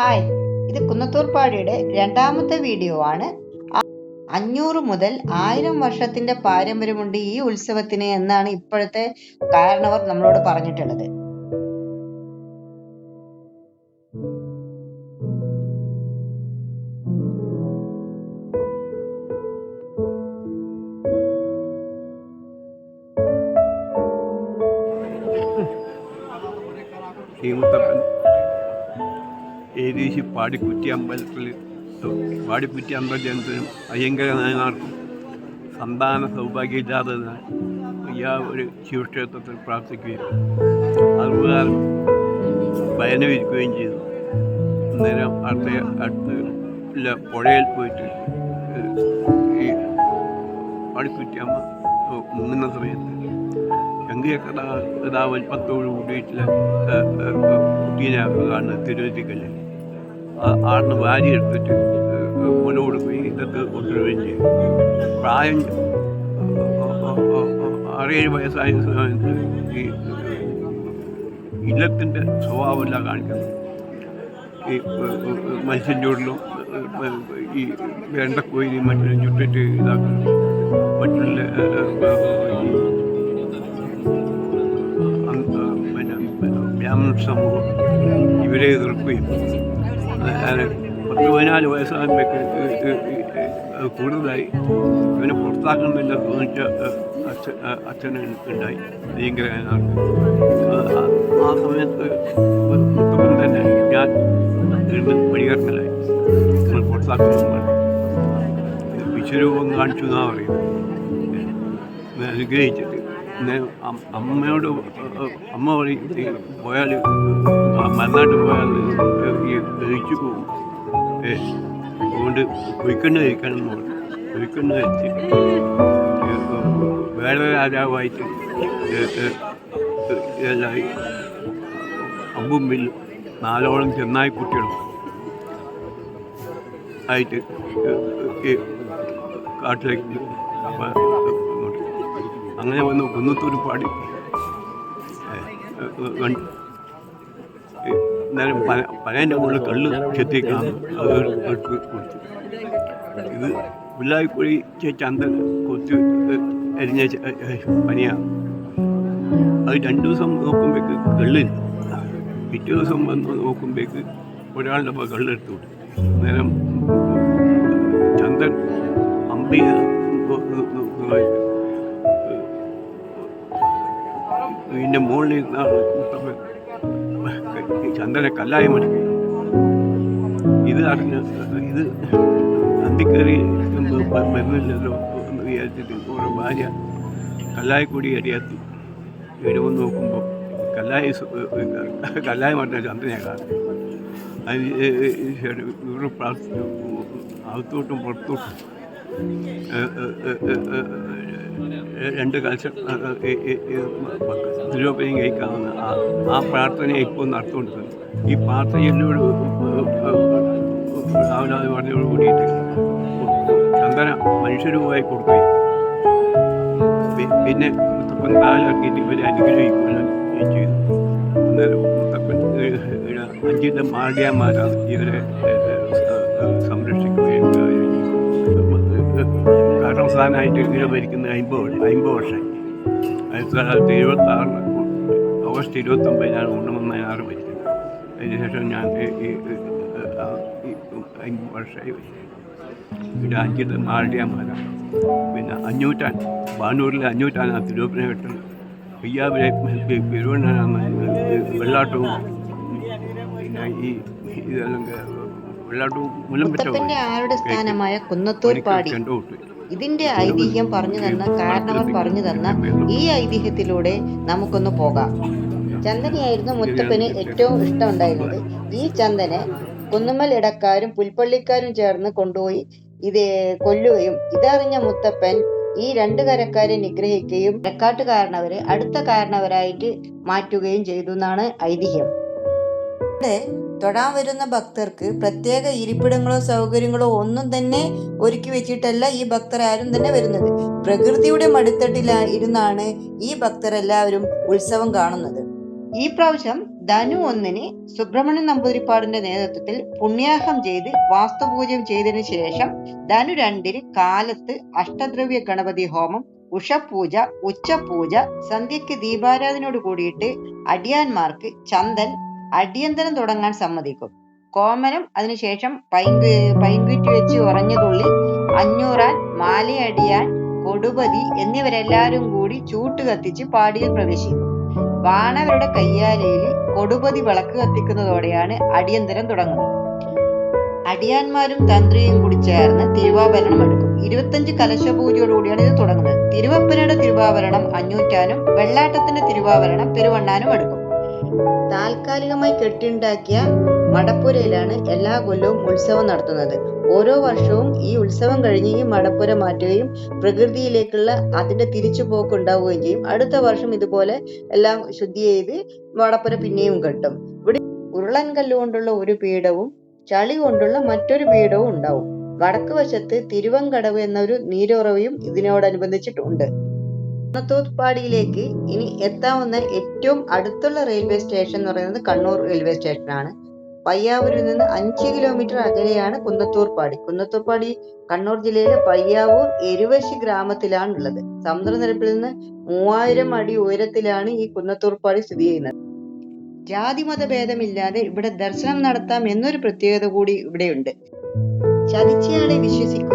Hi. ഇത് കുന്നത്തൂർപ്പാടിയുടെ രണ്ടാമത്തെ video ആണ്. അഞ്ഞൂറ് മുതൽ ആയിരം വർഷത്തിന്റെ പാരമ്പര്യമുണ്ട് ഈ ഉത്സവത്തിന് എന്നാണ് ഇപ്പോഴത്തെ കാരണവർ നമ്മളോട് പറഞ്ഞിട്ടുള്ളത്. ശ്രീമുത്തപ്പൻ ഏകദേശം പാടിക്കുറ്റി അമ്പലത്തിൽ പാടിക്കുറ്റി അമ്പലത്തിനും അയ്യങ്കര നായനാർക്കും സന്താന സൗഭാഗ്യമില്ലാത്തതിനാൽ അയ്യാ ഒരു ശിവക്ഷേത്രത്തിൽ പ്രാർത്ഥിക്കുകയും അതുപോലെ ഭയന വിരിക്കുകയും ചെയ്തു. അന്നേരം അടുത്ത അടുത്ത് ഇല്ല പുഴയിൽ പോയിട്ട് ഈ പാടിക്കുറ്റിയമ്മ മുങ്ങുന്ന സമയത്ത് ഗംഗയൊക്കെ ഇതാ വലിപ്പത്തോട് കൂടിയിട്ടുള്ള കുട്ടീനെ കാണുന്നത് തിരുവറ്റിക്കല്ല് ആടുന്ന് വാരി എടുത്തിട്ട് മുന്നോട്ട് പോയി ഇതൊക്കെ കൊണ്ടുവരികയും ചെയ്യും. പ്രായം ആറേഴ് വയസ്സായ സമയത്ത് ഈ ഇല്ലത്തിന്റെ സ്വഭാവമല്ല കാണിക്കുന്നത് ഈ മത്സ്യം ചൂടിലും ഈ വെണ്ടക്കോയിലും മറ്റും ചുട്ടിട്ട് ഇതാക്കുന്നു. മറ്റുള്ള പിന്നെ ബ്രാഹ്മണ സമൂഹം ഇവരെ എതിർക്കുകയും പത്ത് പതിനാല് വയസ്സാകുമ്പോഴേക്ക് കൂടുതലായി. ഇവനെ പുറത്താക്കണമെന്നില്ല തോന്നിച്ച അച്ഛൻ അച്ഛന് ഉണ്ടായി ഭയങ്കര ആ സമയത്ത് മുത്തപ്പൻ തന്നെ ഞാൻ വീണ്ടും പടികർക്കലായി നമ്മൾ പുറത്താക്കണം വിശ്വരൂപം കാണിച്ചു എന്നാ പറയുന്നത്. അനുഗ്രഹിച്ചിട്ട് അമ്മയോട് അമ്മ വഴി പോയാൽ മറുനാട്ട് പോയാൽ ദഹിച്ചു പോകും. അതുകൊണ്ട് പൊയ്ക്കണ്ണ് കഴിക്കണം എന്ന് പറഞ്ഞു. കഴിച്ച്. വേറെ രാജാവായിട്ട് ഏ, അമ്പുമ്പിൽ നാലോളം ചെന്നായി കുട്ടികളും ആയിട്ട് കാട്ടിലേക്ക് അങ്ങനെ വന്ന് കുന്നത്തൂർ പാടി. എന്നാലും പന പനേന്റെ മുകളിൽ കള്ള് ചെത്തിക്കാം കൊടുത്തു ഇത് പുല്ലായിക്കുഴി ചന്ത കൊത്തി എരിഞ്ഞ പനിയാണ് അത് രണ്ട് ദിവസം നോക്കുമ്പോഴേക്ക് കള്ളില്ല. പിറ്റേ ദിവസം വന്ന് നോക്കുമ്പോഴേക്ക് ഒരാളുടെ അപ്പോൾ കള്ളെടുത്തു നേരം ചന്ദൻ അമ്പി ഇതിന്റെ മുകളിൽ ചന്ദ്രനെ കല്ലായ മടിക്കും ഇത് അറിഞ്ഞ ഇത് അന്തിക്കറി വരുന്നില്ലല്ലോ എന്ന് വിചാരിച്ചിട്ട് ഓരോ ഭാര്യ കല്ലായി കൂടി ഇവിടെ വന്ന് നോക്കുമ്പോൾ കല്ലായി കല്ലായ മറ്റേ ചന്ദ്രനെ കാണും. അതിന് ഇവർ പ്രാർത്ഥിച്ചു അകത്തോട്ടും പുറത്തോട്ടും രണ്ട് കാഴ്ച കഴിക്കാമെന്ന് ആ ആ പ്രാർത്ഥനയെ ഇപ്പോൾ നടത്തുകൊണ്ടിരുന്നു ഈ പ്രാർത്ഥനയിലൂടെ രാവിലെ പറഞ്ഞോട് കൂടിയിട്ട് ചന്ദന മനുഷ്യരൂപമായി കൊടുക്കുകയും പിന്നെ മുത്തപ്പൻ താലാക്കിയിട്ട് ഇവരെ അനുഗ്രഹിക്കുകയും ചെയ്തു അന്നേരം മുത്തപ്പൻ അഞ്ചിന്റെ മാർഡിയാമാരാണ് ഇവരെ സംരക്ഷിക്കുകയും കാരണം സാധനമായിട്ട് ഇങ്ങനെ ഭരിക്കുന്ന അമ്പത് അമ്പത് വർഷമായി ആയിരത്തി തൊള്ളായിരത്തി എഴുപത്തി ആറിന് ഓഗസ്റ്റ് ഇരുപത്തൊമ്പതിനാണ് ഉണ്ണമെന്നാറ് മരിച്ചത്. അതിനുശേഷം ഞാൻ ഈ- അമ്പത് വർഷമായി ഇവിടെ അഞ്ചിത് മാർഡിയന്മാരാണ് പിന്നെ അഞ്ഞൂറ്റാൻ ബാനൂരിലെ അഞ്ഞൂറ്റാൻ ആ തിരുവപ്പിനെ കെട്ടുന്നത് പയ്യാവിലെ പെരുവണ്ണാണ് വെള്ളാട്ടവും പിന്നെ ഈ ഇതെല്ലാം വെള്ളാട്ടവും മുല്ലമ്പറ്റവും മുത്തപ്പന്റെ ആരുടെ ഇതിന്റെ ഐതിഹ്യം പറഞ്ഞു തന്ന കാരണവർ പറഞ്ഞു തന്ന ഈ ഐതിഹ്യത്തിലൂടെ നമുക്കൊന്ന് പോകാം. ചന്ദനയായിരുന്നു മുത്തപ്പന് ഏറ്റവും ഇഷ്ടമുണ്ടായിരുന്നത്. ഈ ചന്ദനെ കുന്നുമൽ ഇടക്കാരും പുൽപ്പള്ളിക്കാരും ചേർന്ന് കൊണ്ടുപോയി ഇത് കൊല്ലുകയും ഇതറിഞ്ഞ മുത്തപ്പൻ ഈ രണ്ട് കരക്കാരെ നിഗ്രഹിക്കുകയും കരക്കാട്ടുകാരനവരെ അടുത്ത കാരണവരായിട്ട് മാറ്റുകയും ചെയ്തു എന്നാണ് ഐതിഹ്യം. ഇവിടെ തൊഴാൻ വരുന്ന ഭക്തർക്ക് പ്രത്യേക ഇരിപ്പിടങ്ങളോ സൗകര്യങ്ങളോ ഒന്നും തന്നെ ഒരുക്കി വെച്ചിട്ടല്ല ഈ ഭക്തർ ആരും തന്നെ വരുന്നത്. പ്രകൃതിയുടെ മടിത്തട്ടിൽ ഇരുന്നാണ് ഈ ഭക്തർ എല്ലാവരും ഉത്സവം കാണുന്നത്. ഈ പ്രാവശ്യം ധനു ഒന്നിന് സുബ്രഹ്മണ്യൻ നമ്പൂതിരിപ്പാടിന്റെ നേതൃത്വത്തിൽ പുണ്യാഹം ചെയ്ത് വാസ്തുപൂജം ചെയ്തതിനു ശേഷം ധനു രണ്ടിന് കാലത്ത് അഷ്ടദ്രവ്യ ഗണപതി ഹോമം ഉഷപൂജ ഉച്ചപൂജ സന്ധ്യയ്ക്ക് ദീപാരാധനയോട് കൂടിയിട്ട് അടിയാന്മാർക്ക് ചന്ദൻ അടിയന്തരം തുടങ്ങാൻ സമ്മതിക്കും. കോമനം അതിനുശേഷം പൈൻ പൈങ്കുറ്റി വെച്ച് ഉറഞ്ഞുതുള്ളി അഞ്ഞൂറാൻ മാലയടിയാൻ കൊടുപതി എന്നിവരെല്ലാവരും കൂടി ചൂട്ട് കത്തിച്ച് പാടിയിൽ പ്രവേശിക്കും. വാണവരുടെ കയ്യാലയിൽ കൊടുപതി വിളക്ക് കത്തിക്കുന്നതോടെയാണ് അടിയന്തരം തുടങ്ങുന്നത്. അടിയാന്മാരും തന്ത്രിയും കൂടി ചേർന്ന് തിരുവാഭരണം എടുക്കും. ഇരുപത്തഞ്ച് കലശപൂജയോടുകൂടിയാണ് ഇത് തുടങ്ങുന്നത്. തിരുവപ്പനയുടെ തിരുവാഭരണം അഞ്ഞൂറ്റാനും വെള്ളാട്ടത്തിന്റെ തിരുവാഭരണം പെരുവണ്ണാനും എടുക്കും. താൽക്കാലികമായി കെട്ടിണ്ടാക്കിയ മടപ്പുരയിലാണ് എല്ലാ കൊല്ലവും ഉത്സവം നടത്തുന്നത്. ഓരോ വർഷവും ഈ ഉത്സവം കഴിഞ്ഞ് ഈ മടപ്പുര മാറ്റുകയും പ്രകൃതിയിലേക്കുള്ള അതിന്റെ തിരിച്ചുപോക്ക് ഉണ്ടാവുകയും ചെയ്യും. അടുത്ത വർഷം ഇതുപോലെ എല്ലാം ശുദ്ധി ചെയ്ത് മടപ്പുര പിന്നെയും കെട്ടും. ഇവിടെ ഉരുളൻ കല്ലുകൊണ്ടുള്ള ഒരു പീഠവും ചളി കൊണ്ടുള്ള മറ്റൊരു പീഠവും ഉണ്ടാവും. വടക്ക് വശത്ത് തിരുവങ്കടവ് എന്നൊരു നീരുറവയും ഇതിനോടനുബന്ധിച്ചിട്ടുണ്ട്. കുന്നത്തൂർപ്പാടിയിലേക്ക് ഇനി എത്താവുന്ന ഏറ്റവും അടുത്തുള്ള റെയിൽവേ സ്റ്റേഷൻ എന്ന് പറയുന്നത് കണ്ണൂർ റെയിൽവേ സ്റ്റേഷനാണ് പയ്യാവൂരിൽ നിന്ന് അഞ്ച് കിലോമീറ്റർ അകലെയാണ് കുന്നത്തൂർപ്പാടി കുന്നത്തൂർപ്പാടി കണ്ണൂർ ജില്ലയിലെ പയ്യാവൂർ എരുവശി ഗ്രാമത്തിലാണ് ഉള്ളത് സമുദ്രനിരപ്പിൽ നിന്ന് മൂവായിരം അടി ഉയരത്തിലാണ് ഈ കുന്നത്തൂർപ്പാടി സ്ഥിതി ചെയ്യുന്നത്. ജാതി മതഭേദമില്ലാതെ ഇവിടെ ദർശനം നടത്താം എന്നൊരു പ്രത്യേകത കൂടി ഇവിടെയുണ്ട്. ചതിച്ചയാളെ വിശ്വസിച്ചയാളെ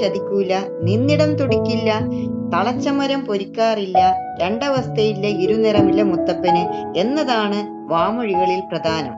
ചതിക്കൂല നിന്നിടം തുടിക്കില്ല തളച്ചമരം പൊരിക്കാറില്ല രണ്ടവസ്ഥയില്ല ഇരുനിറമില്ല മുത്തപ്പന് എന്നതാണ് വാമൊഴികളിൽ പ്രധാനം.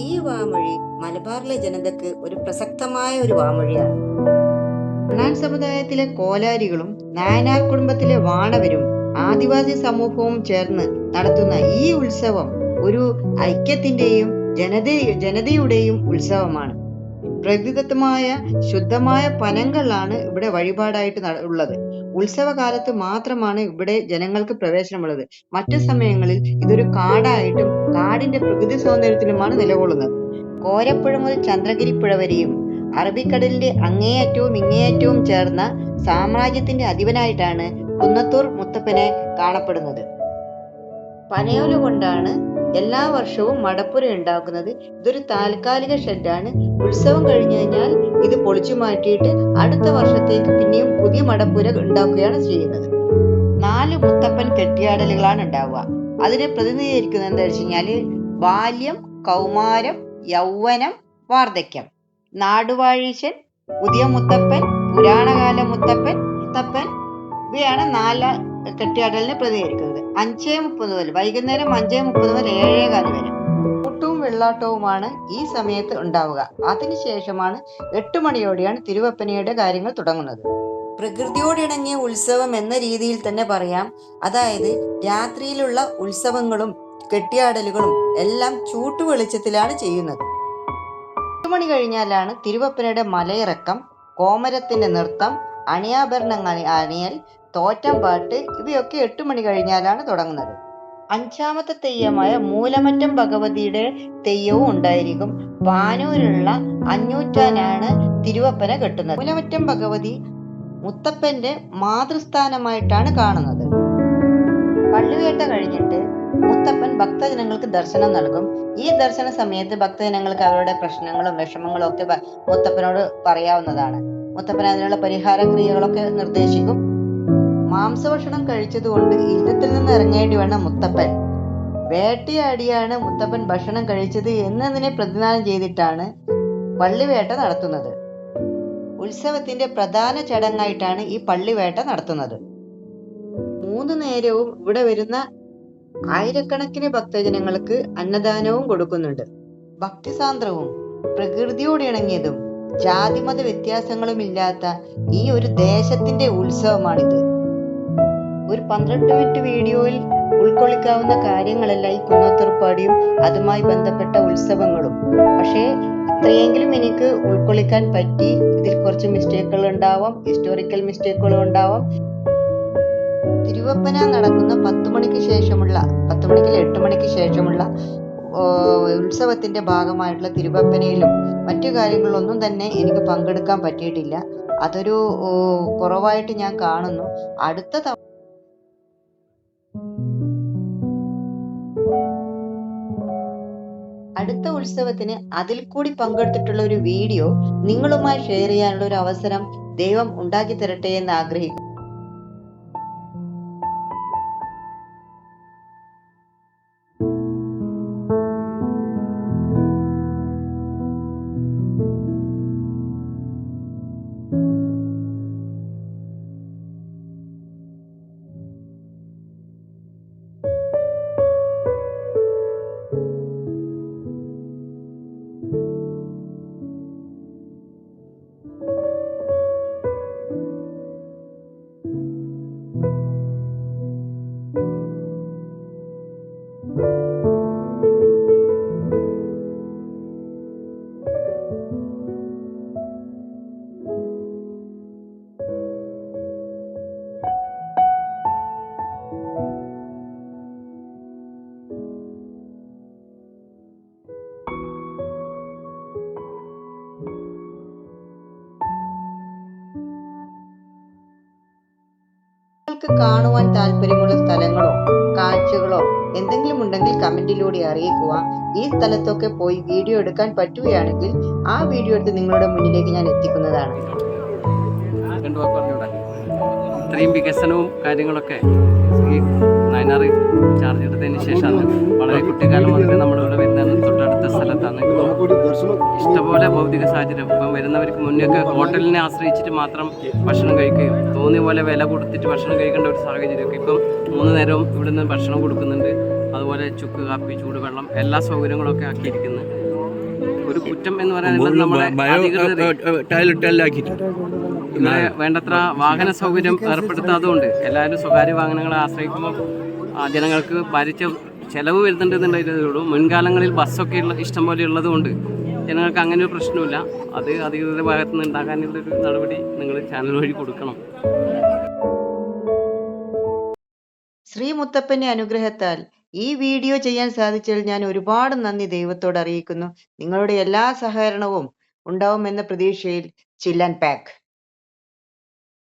ഈ വാമൊഴി മലബാറിലെ ജനതക്ക് ഒരു പ്രസക്തമായ ഒരു വാമൊഴിയാണ്. കണ്ണാൻ സമുദായത്തിലെ കോലാരികളും നായനാർ കുടുംബത്തിലെ വാണവരും ആദിവാസി സമൂഹവും ചേർന്ന് നടത്തുന്ന ഈ ഉത്സവം ഒരു ഐക്യത്തിന്റെയും ജനത ജനതയുടെയും ഉത്സവമാണ്. പ്രകൃതിദത്തമായ ശുദ്ധമായ പനങ്ങളാണ് ഇവിടെ വഴിപാടായിട്ട് ഉള്ളത്. ഉത്സവകാലത്ത് മാത്രമാണ് ഇവിടെ ജനങ്ങൾക്ക് പ്രവേശനമുള്ളത്. മറ്റു സമയങ്ങളിൽ ഇതൊരു കാടായിട്ടും കാടിന്റെ പ്രകൃതി സൗന്ദര്യത്തിലുമാണ് നിലകൊള്ളുന്നത്. കോരപ്പുഴ മുതൽ ചന്ദ്രഗിരിപ്പുഴ വരെയും അറബിക്കടലിന്റെ അങ്ങേയറ്റവും ഇങ്ങേയറ്റവും ചേർന്ന സാമ്രാജ്യത്തിന്റെ അധിപനായിട്ടാണ് കുന്നത്തൂർ മുത്തപ്പനെ കാണപ്പെടുന്നത്. പനയോല കൊണ്ടാണ് എല്ലാ വർഷവും മടപ്പുര ഉണ്ടാക്കുന്നത് ഇതൊരു താൽക്കാലിക ഷെഡാണ്. ഉത്സവം കഴിഞ്ഞു കഴിഞ്ഞാൽ ഇത് പൊളിച്ചു മാറ്റിയിട്ട് അടുത്ത വർഷത്തേക്ക് പിന്നെയും പുതിയ മടപ്പുര ഉണ്ടാക്കുകയാണ് ചെയ്യുന്നത്. നാല് മുത്തപ്പൻ കെട്ടിയാടലുകളാണ് ഉണ്ടാവുക. അതിനെ പ്രതിനിധീകരിക്കുന്നത് എന്താ വെച്ച് കഴിഞ്ഞാൽ ബാല്യം കൗമാരം യൗവനം വാർദ്ധക്യം. നാടുവാഴീശൻ പുതിയ മുത്തപ്പൻ പുരാണകാല മുത്തപ്പൻ മുത്തപ്പൻ ഇവയാണ് നാല് കെട്ടിയാടലിനെ പ്രതികരിക്കുന്നത്. അഞ്ചേ മുപ്പത് മുതൽ വൈകുന്നേരം അഞ്ചേ മുപ്പത് മുതൽ ഏഴേ കാലം വരെ. കൂട്ടവും വെള്ളാട്ടവുമാണ് ഈ സമയത്ത് ഉണ്ടാവുക. അതിനുശേഷമാണ് എട്ട് മണിയോടെയാണ് തിരുവപ്പനയുടെ കാര്യങ്ങൾ തുടങ്ങുന്നത്. പ്രകൃതിയോടിണങ്ങിയ ഉത്സവം എന്ന രീതിയിൽ തന്നെ പറയാം. അതായത് രാത്രിയിലുള്ള ഉത്സവങ്ങളും കെട്ടിയാടലുകളും എല്ലാം ചൂട്ടു വെളിച്ചത്തിലാണ് ചെയ്യുന്നത് മണി കഴിഞ്ഞാലാണ് തിരുവപ്പനയുടെ മലയിറക്കം കോമരത്തിന്റെ നൃത്തം അണിയാഭരണങ്ങൾ അണിയൽ തോറ്റം പാട്ട് ഇവയൊക്കെ എട്ട് മണി കഴിഞ്ഞാലാണ് തുടങ്ങുന്നത്. അഞ്ചാമത്തെ തെയ്യമായ മൂലമറ്റം ഭഗവതിയുടെ തെയ്യവും ഉണ്ടായിരിക്കും. പാനൂരിലുള്ള അഞ്ഞൂറ്റാനാണ് തിരുവപ്പന കെട്ടുന്നത്. മൂലമറ്റം ഭഗവതി മുത്തപ്പന്റെ മാതൃസ്ഥാനമായിട്ടാണ് കാണുന്നത്. പള്ളിവേട്ട കഴിഞ്ഞിട്ട് മുത്തപ്പൻ ഭക്തജനങ്ങൾക്ക് ദർശനം നൽകും. ഈ ദർശന സമയത്ത് ഭക്തജനങ്ങൾക്ക് അവരുടെ പ്രശ്നങ്ങളും വിഷമങ്ങളും ഒക്കെ മുത്തപ്പനോട് പറയാവുന്നതാണ്. മുത്തപ്പൻ അതിനുള്ള പരിഹാര ക്രിയകളൊക്കെ നിർദ്ദേശിക്കും. മാംസഭക്ഷണം കഴിച്ചതുകൊണ്ട് ഇല്ലത്തിൽ നിന്ന് ഇറങ്ങേണ്ടി വന്ന മുത്തപ്പൻ. വേട്ടയാടിയാണ് മുത്തപ്പൻ ഭക്ഷണം കഴിച്ചത് എന്നതിനെ പ്രതിദാനം ചെയ്തിട്ടാണ് പള്ളിവേട്ട നടത്തുന്നത്. ഉത്സവത്തിന്റെ പ്രധാന ചടങ്ങായിട്ടാണ് ഈ പള്ളിവേട്ട നടത്തുന്നത്. മൂന്ന് നേരവും ഇവിടെ വരുന്ന ആയിരക്കണക്കിന് ഭക്തജനങ്ങൾക്ക് അന്നദാനവും കൊടുക്കുന്നുണ്ട്. ഭക്തിസാന്ദ്രവും പ്രകൃതിയോട് ഇണങ്ങിയതും ജാതിമത വ്യത്യാസങ്ങളും ഇല്ലാത്ത ഈ ഒരു ദേശത്തിന്റെ ഉത്സവമാണിത്. ഒരു പന്ത്രണ്ട് മിനിറ്റ് വീഡിയോയിൽ ഉൾക്കൊള്ളിക്കാവുന്ന കാര്യങ്ങളല്ല ഈ കുന്നത്തുറപ്പാടിയും അതുമായി ബന്ധപ്പെട്ട ഉത്സവങ്ങളും. പക്ഷേ ഇത്രയെങ്കിലും എനിക്ക് ഉൾക്കൊള്ളിക്കാൻ പറ്റി. ഇതിൽ കുറച്ച് മിസ്റ്റേക്കുകൾ ഉണ്ടാവാം ഹിസ്റ്റോറിക്കൽ മിസ്റ്റേക്കുകളും ഉണ്ടാവാം. തിരുവപ്പന നടക്കുന്ന പത്ത് മണിക്ക് ശേഷമുള്ള പത്ത് മണിക്ക് എട്ട് മണിക്ക് ശേഷമുള്ള ഉത്സവത്തിന്റെ ഭാഗമായിട്ടുള്ള തിരുവപ്പനയിലും മറ്റു കാര്യങ്ങളിലൊന്നും തന്നെ എനിക്ക് പങ്കെടുക്കാൻ പറ്റിയിട്ടില്ല. അതൊരു കുറവായിട്ട് ഞാൻ കാണുന്നു. അടുത്ത അടുത്ത ഉത്സവത്തിന് അതിൽ കൂടി പങ്കെടുത്തിട്ടുള്ള ഒരു വീഡിയോ നിങ്ങളുമായി ഷെയർ ചെയ്യാനുള്ള ഒരു അവസരം ദൈവം ഉണ്ടാക്കി തരട്ടെ എന്ന് ആഗ്രഹിക്കുന്നു. കാണുവാൻ താല്പര്യമുള്ള സ്ഥലങ്ങളോ കാഴ്ചകളോ എന്തെങ്കിലും ഉണ്ടെങ്കിൽ കമന്റിലൂടെ അറിയിക്കുക. ഈ സ്ഥലത്തൊക്കെ പോയി വീഡിയോ എടുക്കാൻ പറ്റുകയാണെങ്കിൽ ആ വീഡിയോ എടുത്ത് നിങ്ങളുടെ മുന്നിലേക്ക് ഞാൻ എത്തിക്കുന്നതാണ്. ഇത്രയും വികസനവും കാര്യങ്ങളൊക്കെ ഈ ചാർജ് എടുത്തതിന് ശേഷമാണ് വളരെ കുട്ടിക്കാലം മുതൽ നമ്മളിവിടെ വരുന്ന തൊട്ടടുത്ത സ്ഥലത്താണ്. ഇഷ്ടപോലെ ഭൗതിക സാഹചര്യം. ഇപ്പം വരുന്നവർക്ക് മുന്നേക്ക് ഹോട്ടലിനെ ആശ്രയിച്ചിട്ട് മാത്രം ഭക്ഷണം കഴിക്കുകയും തോന്നിയ പോലെ വില കൊടുത്തിട്ട് ഭക്ഷണം കഴിക്കേണ്ട ഒരു സാഹചര്യമൊക്കെ ഇപ്പം മൂന്ന് നേരവും ഇവിടുന്ന് ഭക്ഷണം കൊടുക്കുന്നുണ്ട്. അതുപോലെ ചുക്ക് കാപ്പി ചൂടുവെള്ളം എല്ലാ സൗകര്യങ്ങളൊക്കെ ആക്കിയിരിക്കുന്നു. ഒരു കുറ്റം എന്ന് പറയുന്നത് നമ്മുടെ വേണ്ടത്ര വാഹന സൗകര്യം ഏർപ്പെടുത്താത്തതുകൊണ്ട് എല്ലാവരും സ്വകാര്യ വാഹനങ്ങളെ ആശ്രയിക്കുമ്പോൾ ജനങ്ങൾക്ക് ഭാരിച്ച ചിലവ് വരുന്നുണ്ടെന്നുള്ളതേ മുൻകാലങ്ങളിൽ ബസ്സൊക്കെ ഉള്ള ഇഷ്ടം പോലെ ഉള്ളതുകൊണ്ട് ജനങ്ങൾക്ക് അങ്ങനെ ഒരു പ്രശ്നമില്ല. അത് അധികൃതരുടെ ഭാഗത്തു നിന്ന് ഉണ്ടാക്കാനുള്ളൊരു നടപടി നിങ്ങൾ ചാനൽ വഴി കൊടുക്കണം. ശ്രീ മുത്തപ്പന്റെ അനുഗ്രഹത്താൽ ഈ വീഡിയോ ചെയ്യാൻ സാധിച്ചതിൽ ഞാൻ ഒരുപാട് നന്ദി ദൈവത്തോട് അറിയിക്കുന്നു. നിങ്ങളുടെ എല്ലാ സഹകരണവും ഉണ്ടാവുമെന്ന പ്രതീക്ഷയിൽ ചില്ലൻ പാക്ക്.